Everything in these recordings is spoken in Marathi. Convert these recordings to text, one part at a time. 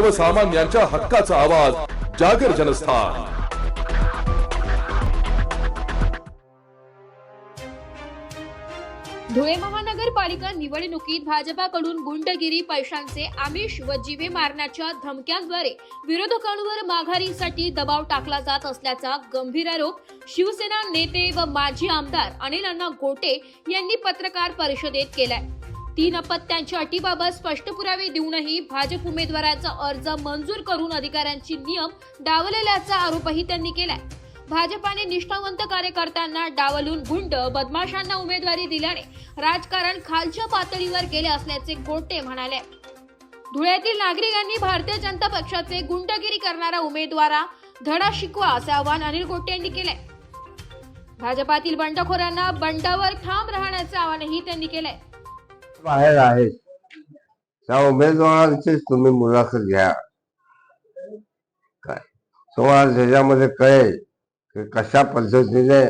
सर्वसामान्यांच्या हक्काचा आवाज जागर जनस्थान. धुळे महानगरपालिका निवडणुकीत भाजपाकडून गुंडगिरी पैशांचे आमिष व जीवे मारण्याच्या धमक्यांद्वारे विरोधकांवर माघारीसाठी दबाव टाकला जात असल्याचा गंभीर आरोप शिवसेना नेते व माजी आमदार अनिल अण्णा गोटे यांनी पत्रकार परिषदेत केलाय. तीन अपत्यांच्या अटीबाबत स्पष्ट पुरावे देऊनही भाजप उमेदवाराचा अर्ज मंजूर करून अधिकाऱ्यांची नियम डावलेल्याचा आरोपही त्यांनी केलाय. भाजपाने निष्ठावंत कार्यकर्त्यांना डावलून गुंड बदमाशांना उमेदवारी दिल्याने राजकारण खालच्या पातळीवर गेले असल्याचे गोटे म्हणाले. धुळ्यातील नागरिकांनी भारतीय जनता पक्षाचे गुंडगिरी करणारा उमेदवारा धडा शिकवा असे आवाहन अनिल गोटे यांनी केले भाजपातील बंडखोरांना बंडावर ठाम राहण्याचे आवाहनही त्यांनी केलंय. बाहेर आहेत त्या उमेदवारांचीच तुम्ही मुलाखत घ्या. काय? तुम्हाला त्याच्यामध्ये कळेल की कशा पद्धतीने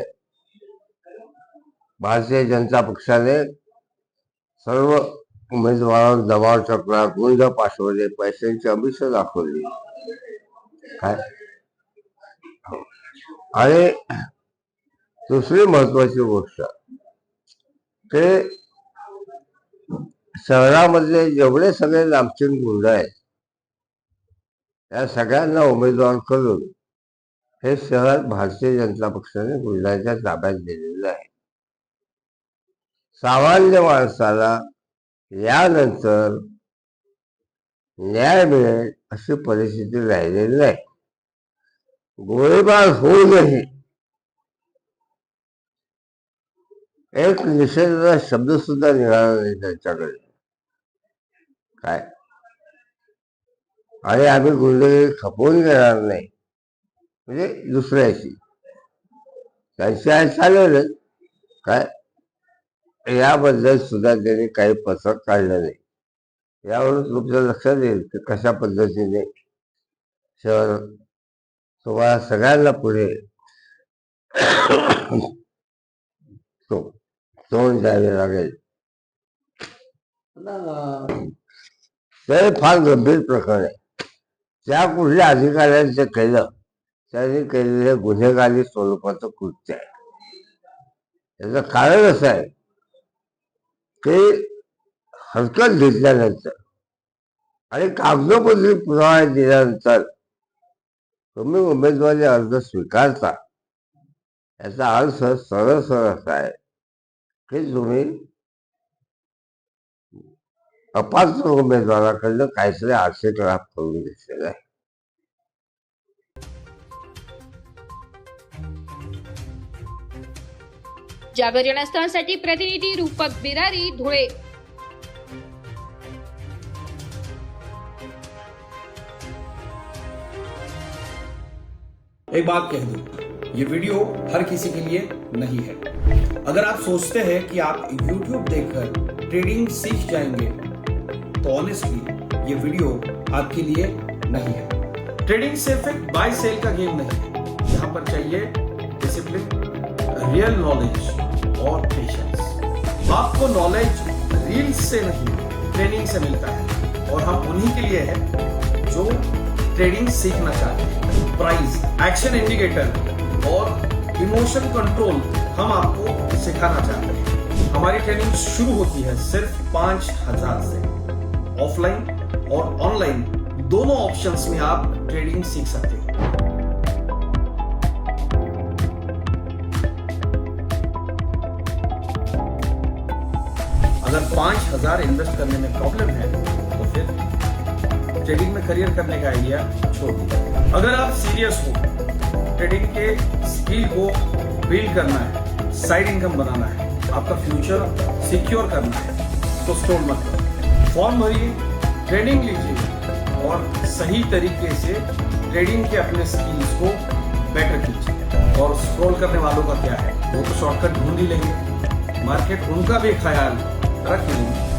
भारतीय जनता पक्षाने सर्व उमेदवारांवर दबाव टाकला गुंड पाठवले पैशांची अभिष दाखवली. काय? हो. आणि दुसरी महत्वाची गोष्ट ते शहरामधले जेवढे सगळे नामचीन गुंड आहेत. त्या सगळ्यांना उमेदवार करून हे शहर भारतीय जनता पक्षाने गुंडांच्या ताब्यात दिलेलं आहे. सामान्य माणसाला यानंतर न्याय मिळेल अशी परिस्थिती राहिलेली नाही. गोळीबार होऊनही एक निषेधाचा शब्द सुद्धा निघाला नाही त्यांच्याकडे. काय? आणि आम्ही गुंडगिरी खपवून घेणार नाही. म्हणजे दुसऱ्याशी. त्यांची आहे चालेलच काय? याबद्दल सुद्धा त्यांनी काही पथक काढलं नाही. यावरून तुमच्या लक्षात येईल की कशा पद्धतीने शहर तुम्हाला सगळ्यांना पुढे तो तोंड द्यावे लागेल. ते फार गंभीर प्रकरण आहे त्या कुठल्या अधिकाऱ्यांनी ते केलं त्यांनी केलेले गुन्हेगारी स्वरूपाचं कृत्य आहे याचं कारण असं आहे की हरकत घेतल्यानंतर आणि कागदोपत्री पुरावा दिल्यानंतर तुम्ही उमेदवारी अर्ज स्वीकारता याचा अर्थ सरळ सरळ असा आहे की तुम्ही अपात्र उमेदवाराकडनं काहीतरी आर्थिक लाभ करून घेतलेला आहे जागर जनस्थानसाठी प्रतिनिधी रूपक बिरारी धुळे। एक बात कह दूँ ये वीडियो हर किसी के लिए नहीं है। अगर आप सोचते हैं कि आप YouTube देखकर ट्रेडिंग सीख जाएँगे तो ऑनेस्टली ये वीडियो आपके लिए नहीं है। ट्रेडिंग सिर्फ़ एक बाय सेल का गेम नहीं है यहाँ पर चाहिए डिसिप्लिन रियल नॉलेज और पेशेंस आपको नॉलेज रील्स से नहीं ट्रेनिंग से मिलता है। और हम उन्हीं के लिए है जो ट्रेडिंग सीखना चाहते हैं। प्राइस एक्शन इंडिकेटर और इमोशन कंट्रोल हम आपको सिखाना चाहते हैं। हमारी ट्रेनिंग शुरू होती है सिर्फ़ पाँच हज़ार से। ऑफलाइन और ऑनलाइन दोनों ऑप्शंस में आप ट्रेडिंग सीख सकते हैं। अगर पाँच हज़ार इन्वेस्ट करने में प्रॉब्लम है तो फिर ट्रेडिंग में करियर करने का आइडिया छोड़ दीजिए। अगर आप सीरियस हो ट्रेडिंग के स्किल को बिल्ड करना है साइड इनकम बनाना है, आपका फ्यूचर सिक्योर करना है तो स्टोर मत करो। फॉर्म भरिए ट्रेनिंग लीजिए और सही तरीके से ट्रेडिंग के अपने स्किल्स को बेटर कीजिए। और स्क्रॉल करने वालों का क्या है? वो तो शॉर्टकट ढूंढ ही लेंगे। मार्केट उनका भी ख्याल रख लेंगे